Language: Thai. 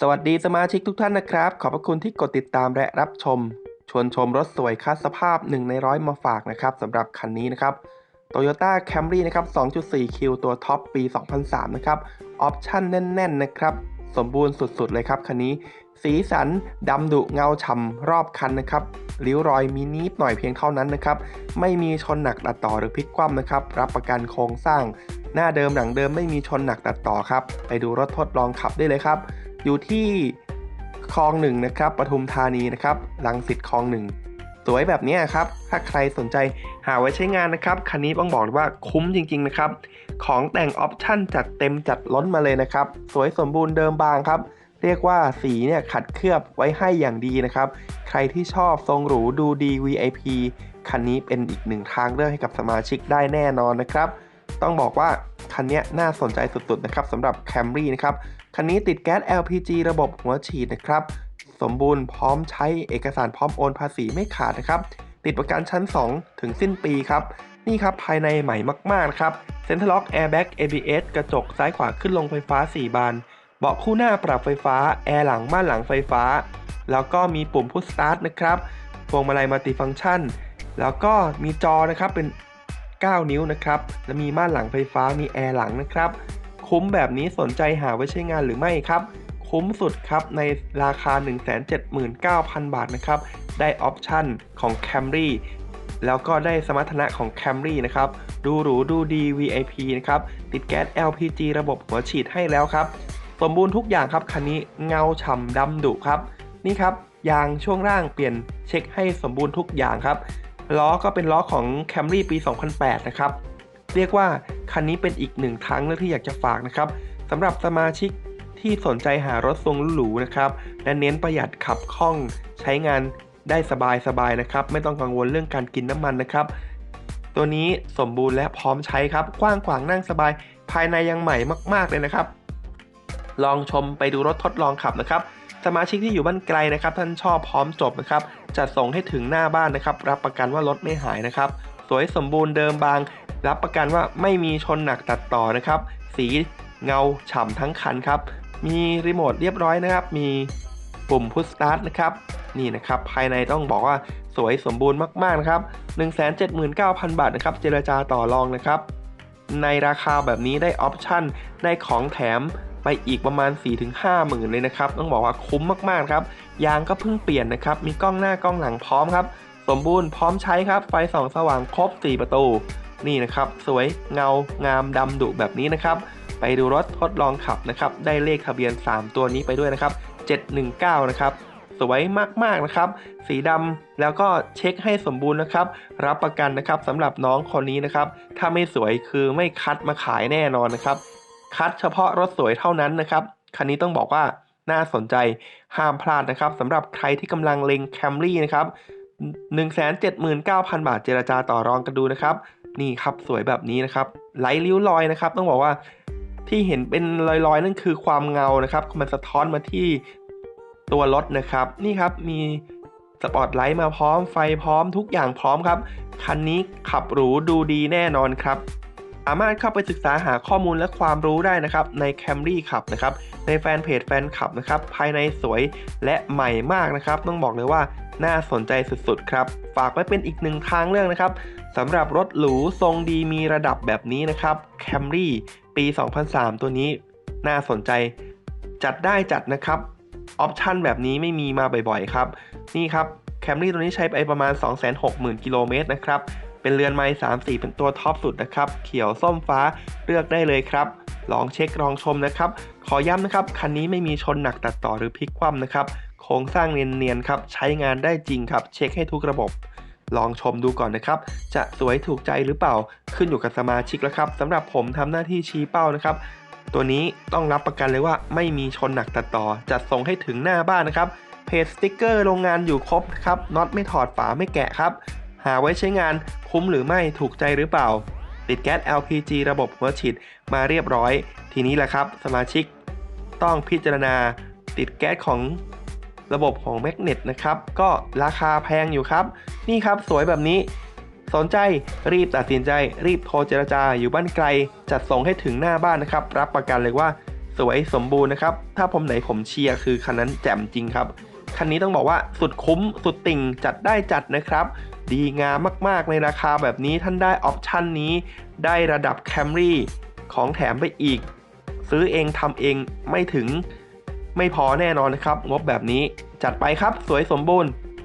สวัสดีสมาชิกทุกท่านนะครับ ขอบพระคุณที่กดติดตามและรับชม ชวนชมรถสวยคัดสภาพ 1 ในร้อยมาฝากนะครับสำหรับคันนี้นะครับ Toyota Camry นะครับ 2.4คิวตัวท็อปปี 2003 นะครับ ออปชั่นแน่น ๆ นะครับ สมบูรณ์สุด ๆ เลยครับคันนี้ สีสันดำดุเงาฉ่ำรอบคันนะครับริ้วรอยมีนิดหน่อยเพียงเท่านั้นนะครับ ไม่มีชนหนักตัดต่อหรือพลิกคว่ำนะครับ รับประกันโครงสร้าง หน้าเดิมหลังเดิมไม่มีชนหนักตัดต่อครับ ไปดูรถทดลองขับได้เลยครับ อยู่ที่คลองหนึ่งนะครับปทุมธานีนะครับลังสิตคลองหนึ่งสวยแบบนี้ครับ ถ้าใครสนใจหาไว้ใช้งานนะครับ คันนี้ต้องบอกเลยว่าคุ้มจริง ๆ นะครับ ของแต่งออปชั่นจัดเต็มจัดล้นมาเลยนะครับ สวยสมบูรณ์เดิมบางครับ เรียกว่าสีเนี่ยขัดเคลือบไว้ให้อย่างดีนะครับ ใครที่ชอบทรงหรูดูดี VIP คันนี้เป็นอีกหนึ่งทางเลือกให้กับสมาชิกได้แน่นอนนะครับ ต้องบอกว่าคันนี้น่าสนใจสุดๆนะครับสำหรับ Camry นะครับ คันนี้ติดแก๊ส LPG ระบบหัวฉีดนะครับ สมบูรณ์พร้อมใช้เอกสารพร้อมโอนภาษีไม่ขาดนะครับ ติดประกันชั้น 2 ถึงสิ้นปีครับ นี่ครับภายในใหม่มากๆครับเซ็นทรัลล็อกแอร์แบ็ก ABS กระจกซ้ายขวาขึ้นลงไฟฟ้า 4 บาน เบาะคู่หน้าปรับไฟฟ้า แอร์หลังม่านหลังไฟฟ้า แล้วก็มีปุ่มพุชสตาร์ทนะครับ พวงมาลัยมัลติฟังก์ชัน แล้วก็มีจอนะครับเป็น 9 นิ้วนะครับ และมีม่านหลังไฟฟ้า มีแอร์หลังนะครับ คุ้มแบบนี้สนใจหาไว้ใช้งานหรือไม่ครับ คุ้มสุดครับในราคา 179,000 บาทนะครับ ได้ออปชั่นของ Camry แล้วก็ได้สมรรถนะของ Camry นะครับ ดูหรูดูดี VIP นะครับ ติดแก๊ส LPG ระบบหัวฉีดให้แล้วครับ สมบูรณ์ทุกอย่างครับ คันนี้เงาฉ่ำดำดุครับ นี่ครับ ยางช่วงล่างเปลี่ยนเช็คให้สมบูรณ์ทุกอย่างครับ ล้อก็เป็นล้อของ Camry ปี 2008 นะครับ เรียกว่า คันนี้เป็นอีกหนึ่งทางเลือกที่อยากจะฝากนะครับสำหรับสมาชิกที่สนใจหารถทรงหรูนะครับและเน้นประหยัดขับคล่องใช้งานได้สบายๆนะครับ ไม่ต้องกังวลเรื่องการกินน้ำมันนะครับ ตัวนี้สมบูรณ์และพร้อมใช้ครับ กว้างขวางนั่งสบาย ภายในยังใหม่มาก ๆ เลยนะครับ ลองชมไปดูรถทดลองขับนะครับ สมาชิกที่อยู่บ้านไกลนะครับ ท่านชอบพร้อมจบนะครับจัดส่งให้ถึงหน้าบ้านนะครับ รับประกันว่ารถไม่หายนะครับ สวยสมบูรณ์เดิมบาง รับประกันว่าไม่มีชนหนักตัดต่อนะครับ สีเงาฉ่ำทั้งคันครับ มีรีโมทเรียบร้อยนะครับ มีปุ่มพุชสตาร์ทนะครับ นี่นะครับ ภายในต้องบอกว่าสวยสมบูรณ์มากๆนะครับ 179,000 บาทนะครับ เจรจาต่อรองนะครับ ในราคาแบบนี้ได้ออปชั่น ได้ของแถมไปอีกประมาณ 4-5 หมื่นเลยนะครับ ต้องบอกว่าคุ้มมาก ๆ ครับ ยางก็เพิ่งเปลี่ยนนะครับ มีกล้องหน้ากล้องหลังพร้อมครับ สมบูรณ์พร้อมใช้ครับ ไฟส่องสว่างครบ 4 ประตู นี่นะครับ สวยเงางามดำดุแบบนี้นะครับ ไปดูรถทดลองขับนะครับ ได้เลขทะเบียน 3 ตัวนี้ไปด้วยนะครับ 719 นะครับสวยมากๆนะครับ สีดำแล้วก็เช็คให้สมบูรณ์นะครับ รับประกันนะครับสำหรับน้องคนนี้นะครับ ถ้าไม่สวยคือไม่คัดมาขายแน่นอนนะครับ คัดเฉพาะรถสวยเท่านั้นนะครับคันนี้ต้องบอกว่าน่าสนใจห้ามพลาดนะครับสำหรับใครที่กำลังเล็ง Camry นะครับ 179,000 บาทเจรจาต่อรองกันดูนะครับ นี่ครับสวยแบบนี้นะครับไหลริ้วรอยนะครับ ต้องบอกว่าที่เห็นเป็นรอยๆ นั่นคือความเงานะครับมันสะท้อนมาที่ตัวรถนะครับ นี่ครับมีสปอตไลท์มาพร้อมไฟพร้อมทุกอย่างพร้อมครับ คันนี้ขับหรูดูดีแน่นอนครับ สามารถเข้าไปศึกษาหาข้อมูลและความรู้ได้นะครับ ใน Camry ขับนะครับ ในแฟนเพจแฟนคลับนะครับ ภายในสวยและใหม่มากนะครับ ต้องบอกเลยว่าน่าสนใจสุดๆครับ ฝากไว้เป็นอีกหนึ่งทางเลือกนะครับ สำหรับรถหรูทรงดีมีระดับแบบนี้นะครับ Camry ปี 2003 ตัวนี้น่าสนใจ จัดได้จัดนะครับ ออปชันแบบนี้ไม่มีมาบ่อยๆครับ นี่ครับ Camry ตัวนี้ใช้ไปประมาณ 260,000 กิโลเมตรนะครับ เป็นเรือนไม้3 4เป็นตัวท็อปสุดนะครับ เขียวส้มฟ้าเลือกได้เลยครับ ลองเช็คลองชมนะครับ ขอย้ำนะครับ คันนี้ไม่มีชนหนักตัดต่อหรือพลิกคว่ำนะครับ โครงสร้างเนียนๆครับ ใช้งานได้จริงครับ เช็คให้ทุกระบบ ลองชมดูก่อนนะครับ จะสวยถูกใจหรือเปล่าขึ้นอยู่กับสมาชิกแล้วครับสำหรับผมทำหน้าที่ชี้เป้านะครับ ตัวนี้ต้องรับประกันเลยว่าไม่มีชนหนักตัดต่อจัดส่งให้ถึงหน้าบ้านนะครับเพจสติกเกอร์โรงงานอยู่ครบครับน็อตไม่ถอดฝาไม่แกะครับ หาไว้ใช้งานคุ้มหรือไม่ถูกใจหรือเปล่า ติดแก๊ส LPG ระบบหัวฉีดมาเรียบร้อย ทีนี้แหละครับ สมาชิกต้องพิจารณาติดแก๊สของ ระบบของแมกเนตนะครับ ก็ราคาแพงอยู่ครับ นี่ครับสวยแบบนี้ สนใจรีบตัดสินใจ รีบโทรเจรจาอยู่บ้านไกล จัดส่งให้ถึงหน้าบ้านนะครับ รับประกันเลยว่าสวยสมบูรณ์นะครับ ถ้าผมไหนผมเชียร์คือคันนั้นแจ่มจริงครับ คันนี้ต้องบอกว่าสุดคุ้มสุดติ่งจัดได้จัดนะครับ ดีงามมากๆในราคาแบบนี้ท่านได้ออปชันนี้ ได้ระดับ Camry ของแถมไปอีก ซื้อเองทำเองไม่ถึง ไม่พอแน่นอนนะครับ งบแบบนี้จัดไปครับสวยสมบูรณ์